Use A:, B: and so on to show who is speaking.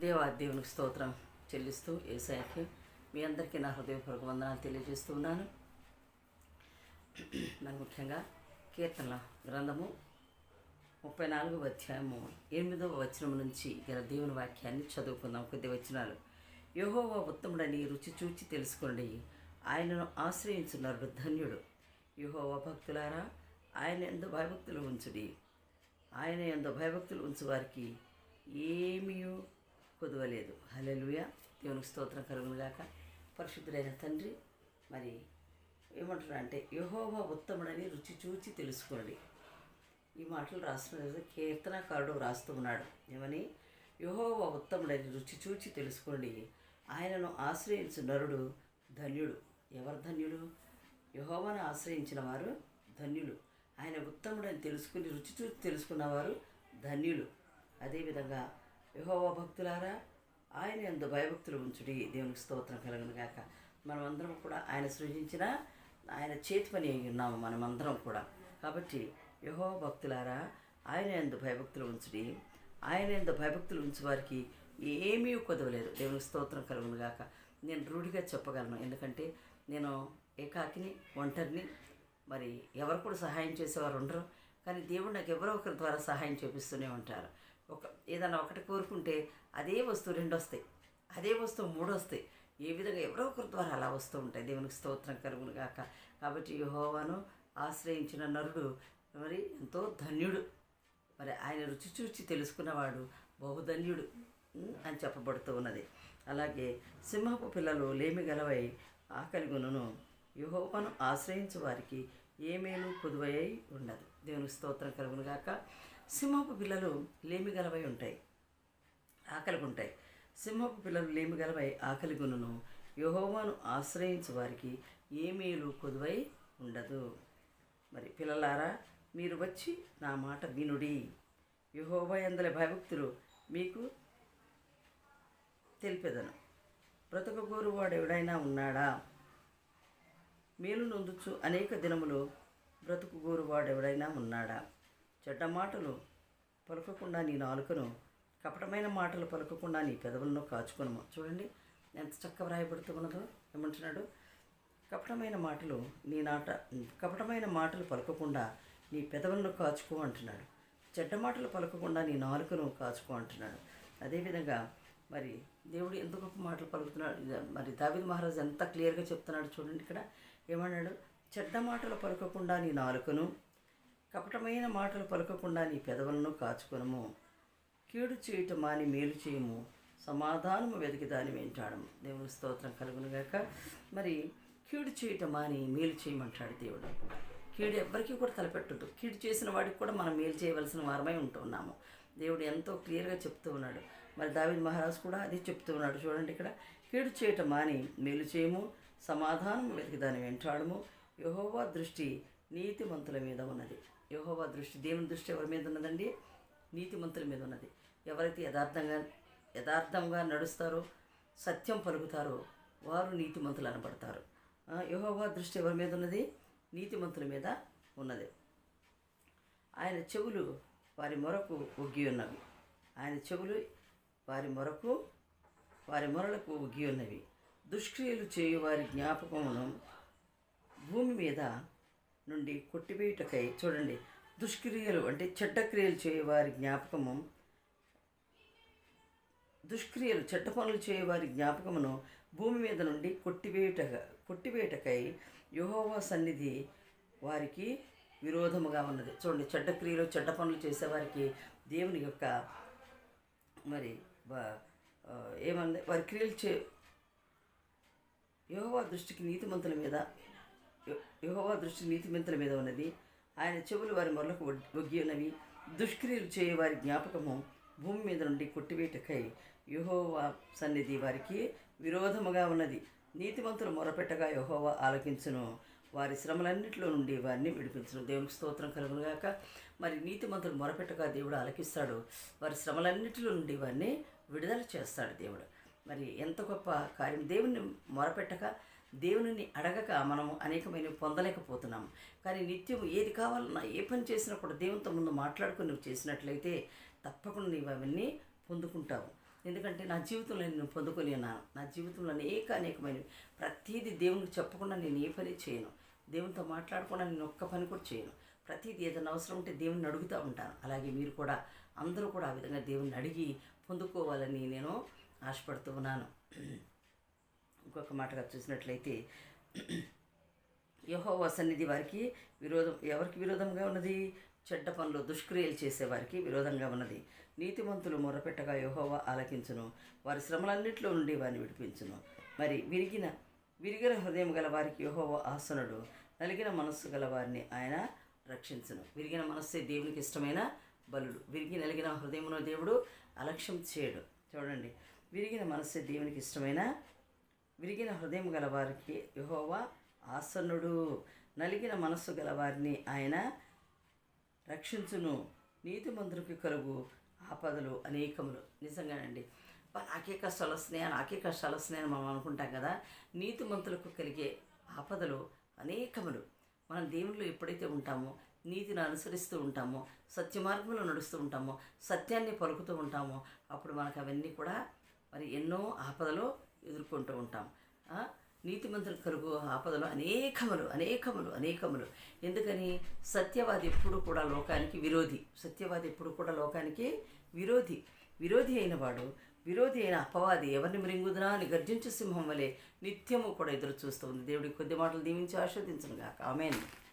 A: దేవా దేవునికి స్తోత్రం చెల్లిస్తూ ఏసాయకి మీ అందరికీ నా హృదయపూర్వక వందనాలు తెలియజేస్తూ ఉన్నాను మరి ముఖ్యంగా కీర్తనల గ్రంథము ముప్పై నాలుగవ అధ్యాయము ఎనిమిదవ వచనం నుంచి గల దేవుని వాక్యాన్ని చదువుకుందాం. కొద్ది వచనాలు. యహోవా ఉత్తముడని రుచి చూచి తెలుసుకోండి. ఆయనను ఆశ్రయించున్నారు ధన్యుడు. యహోవా భక్తులారా ఆయన ఎందు భయభక్తులు ఉంచుడి. ఆయన ఎందు భయభక్తులు ఉంచు వారికి ఏమీ కుదవలేదు. హలెలుయ దేవునికి స్తోత్రం కలుగును గాక పరిశుద్ధుడైన తండ్రి మరి ఏమంటారు అంటే యహోవా ఉత్తముడని రుచి చూచి తెలుసుకోండి. ఈ మాటలు రాస్తున్న కీర్తనకారుడు రాస్తూ ఉన్నాడు. ఏమని? యహోవా ఉత్తముడని రుచి చూచి తెలుసుకోండి. ఆయనను ఆశ్రయించు నరుడు ధన్యుడు. ఎవరు ధన్యుడు? యహోవాను ఆశ్రయించిన వారు ధన్యులు. ఆయన ఉత్తముడని తెలుసుకుని రుచి చూసి తెలుసుకున్నవారు ధన్యులు. అదేవిధంగా యహోవా భక్తులారా ఆయన ఎందు భయభక్తులు ఉంచుడి. దేవునికి స్తోత్రం కలగను గాక. మనమందరం కూడా ఆయన సృజించిన ఆయన చేతి పని ఉన్నాము మనమందరం కూడా. కాబట్టి యహో భక్తులారా ఆయన ఎందు భయభక్తులు ఉంచుడి. ఆయన ఎందు భయభక్తులు ఉంచే వారికి ఏమీ కొదవలేదు. దేవునికి స్తోత్రం కలుగును గాక. నేను రూఢిగా చెప్పగలను. ఎందుకంటే నేను ఏకాకిని ఒంటరిని. మరి ఎవరు కూడా సహాయం చేసేవారు ఉండరు. కానీ దేవుడు నాకు ఎవరో ఒకరి ద్వారా సహాయం చేపిస్తూనే ఉంటారు. ఒక ఏదైనా ఒకటి కోరుకుంటే అదే వస్తువు రెండు వస్తాయి అదే వస్తువు మూడు వస్తాయి ఏ విధంగా ఎవరో ఒకరి ద్వారా అలా వస్తూ ఉంటాయి. దేవునికి స్తోత్రం కలుగును గాక. కాబట్టి యహోవాను ఆశ్రయించిన నరుడు మరి ఎంతో ధన్యుడు. మరి ఆయన రుచి చూచి తెలుసుకున్నవాడు బహుధన్యుడు అని చెప్పబడుతూ ఉన్నది. అలాగే సింహపు పిల్లలు లేమి గలవై ఆకలిగును యహోవను ఆశ్రయించు వారికి ఏ మేలు పొదువై ఉండదు. దేవునికి స్తోత్రం కలుగును గాక. సింహపు పిల్లలు లేమి గలవై ఉంటాయి ఆకలిగుంటాయి సింహపు పిల్లలు లేమి గలవై ఆకలి గుణను యహోవాను ఆశ్రయించు వారికి ఏ మేలు కొదువై ఉండదు. మరి పిల్లలారా మీరు వచ్చి నా మాట వినుడి. యహోవా ఎందల భయభక్తులు మీకు తెలిపెదను. బ్రతకగోరు వాడు ఎవడైనా ఉన్నాడా? మేలు నొందుచు అనేక దినములు బ్రతుకుగోరు వాడు ఎవడైనా ఉన్నాడా? చెడ్డ మాటలు పలకకుండా నీ నాలుకను కపటమైన మాటలు పలకకుండా నీ పెదవులను కాచుకును. చూడండి ఎంత చక్కగా వ్రాయబడుతున్నదో ఏమంటున్నాడు? కపటమైన మాటలు నీ నాట కపటమైన మాటలు పలకకుండా నీ పెదవులను కాచుకో అంటున్నాడు. చెడ్డ మాటలు పలకకుండా నీ నాలుకను కాచుకో అంటున్నాడు. అదేవిధంగా మరి దేవుడు ఎంత గొప్ప మాటలు పలుకుతున్నాడు? మరి దావిద్ మహారాజ్ ఎంత క్లియర్గా చెప్తున్నాడు చూడండి ఇక్కడ. ఏమన్నాడు? చెడ్డ మాటలు పలకకుండా నీ నాలుకను కపటమైన మాటలు పలకకుండా నీ పెదవులను కాచుకొనము. కీడు చేయటం మాని మేలు చేయము. సమాధానము వెతికి దాని వెంటాడము. దేవుని స్తోత్రం కలుగునుగాక మరి కీడు చేయటం మాని మేలు చేయమంటాడు దేవుడు. కీడు ఎవ్వరికీ కూడా తలపెట్టడు కీడు చేసిన వాడికి కూడా మనం మేలు చేయవలసిన వారమై ఉంటున్నాము దేవుడు ఎంతో క్లియర్గా చెప్తూ ఉన్నాడు. మరి దావిద్ మహారాజ్ కూడా అదే చెప్తూ ఉన్నాడు. చూడండి ఇక్కడ. కీడు చేయటం మాని మేలు చేయము. సమాధానం వెతికి దాని వెంటాడము. యహోవా దృష్టి నీతిమంతుల మీద ఉన్నది. యహోవా దృష్టి దేవుని దృష్టి ఎవరి మీద ఉన్నదండి? నీతిమంతుల మీద ఉన్నది. ఎవరైతే యథార్థంగా యథార్థంగా నడుస్తారో సత్యం పలుకుతారో వారు నీతిమంతులు అనబడతారు. యహోవా దృష్టి ఎవరి మీద ఉన్నది? నీతిమంతుల మీద ఉన్నది. ఆయన చెవులు వారి మొరకు ఒగ్గి ఉన్నవి. ఆయన చెవులు వారి మొరకు వారి మొరలకు ఒగ్గి ఉన్నవి. దుష్క్రియలు చేయు వారి జ్ఞాపకమును భూమి మీద నుండి కొట్టివేయుటకై చూడండి. దుష్క్రియలు అంటే చెడ్డ క్రియలు జ్ఞాపకము దుష్క్రియలు చెడ్డ పనులు చేయవారి జ్ఞాపకమును భూమి మీద నుండి కొట్టివేయుట కొట్టివేయుటకై యుహోవా సన్నిధి వారికి విరోధముగా ఉన్నది. చూడండి చెడ్డ క్రియలు చెడ్డ పనులు చేసేవారికి దేవుని యొక్క మరి బ- ఏమంది? వారి క్రియలు చే యోవా దృష్టికి నీతిమంతుల మీద యుహోవా దృష్టి నీతిమంతుల మీద ఉన్నది. ఆయన చెవులు వారి మొరలకు ఒగ్గి ఉన్నవి దుష్క్రియలు చేయ వారి జ్ఞాపకము భూమి మీద నుండి కొట్టివేటకై యుహోవా సన్నిధి వారికి విరోధముగా ఉన్నది. నీతిమంతులు మొరపెట్టగా యెహోవా ఆలకించును. వారి శ్రమలన్నింటిలో నుండి వారిని విడిపించను. దేవునికి స్తోత్రం కలుగునుగాక మరి నీతిమంతులు మొరపెట్టగా దేవుడు ఆలకిస్తాడు. వారి శ్రమలన్నిటిలో నుండి వారిని విడుదల చేస్తాడు దేవుడు. మరి ఎంత గొప్ప కార్యం దేవుణ్ణి మొరపెట్టక దేవుని అడగక మనము అనేకమైనవి పొందలేకపోతున్నాము. కానీ నిత్యం ఏది కావాలన్నా ఏ పని చేసినా కూడా దేవునితో ముందు మాట్లాడుకుని నువ్వు చేసినట్లయితే తప్పకుండా నీవు అవన్నీ పొందుకుంటావు. ఎందుకంటే నా జీవితంలో నేను పొందుకొని ఉన్నాను. నా జీవితంలో అనేక అనేకమైనవి. ప్రతీది దేవునికి చెప్పకుండా నేను ఏ పని చేయను. దేవునితో మాట్లాడకుండా నేను ఒక్క పని కూడా చేయను. ప్రతిదీ ఏదైనా అవసరం ఉంటే దేవుని అడుగుతూ ఉంటాను. అలాగే మీరు కూడా అందరూ కూడా ఆ విధంగా దేవుని అడిగి పొందుకోవాలని నేను ఆశపడుతూ ఉన్నాను. ఇంకొక మాటగా చూసినట్లయితే యహోవ సన్నిధి వారికి విరోధం ఎవరికి విరోధంగా ఉన్నది? చెడ్డ పనులు దుష్క్రియలు చేసేవారికి విరోధంగా ఉన్నది. నీతిమంతులు మొరపెట్టగా యహోవ ఆలకించును. వారి శ్రమలన్నింటిలో నుండి వారిని విడిపించును. మరి విరిగిన విరిగిన హృదయం గల వారికి యహోవ ఆసనుడు. నలిగిన మనస్సు గల వారిని ఆయన రక్షించును. విరిగిన మనస్సే దేవునికి ఇష్టమైన బలుడు. విరిగి నలిగిన హృదయమును దేవుడు అలక్ష్యం చేయడు. చూడండి. విరిగిన మనస్సే దేవునికి ఇష్టమైన విరిగిన హృదయం గలవారికి యహోవా ఆసన్నుడు. నలిగిన మనస్సు గలవారిని ఆయన రక్షించును. నీతి మంత్రుకి కలుగు ఆపదలు అనేకములు. నిజంగానండి. నాకే కష్టాలు వస్తున్నాయా? నాకే కష్టాలు వస్తున్నాయని మనం అనుకుంటాం కదా. నీతి మంతులకు కలిగే ఆపదలు అనేకములు. మనం దేవుళ్ళు ఎప్పుడైతే ఉంటామో నీతిని అనుసరిస్తూ ఉంటామో సత్య మార్గంలో నడుస్తూ ఉంటామో సత్యాన్ని పలుకుతూ ఉంటామో అప్పుడు మనకు అవన్నీ కూడా మరి ఎన్నో ఆపదలు ఎదుర్కొంటూ ఉంటాం. ఆ? నీతిమంతులు కలుగు ఆపదలు అనేకములు అనేకములు అనేకములు. ఎందుకని? సత్యవాది ఎప్పుడు కూడా లోకానికి విరోధి. సత్యవాది ఎప్పుడు కూడా లోకానికి విరోధి. విరోధి అయిన వాడు విరోధి అయిన అపవాది ఎవరిని మృంగుదునా అని గర్జించు సింహం వలె నిత్యము కూడా ఎదురు చూస్తుంది దేవుడి కొద్ది మాటలు దీవించి ఆస్వాదించను గాక. ఆమెను.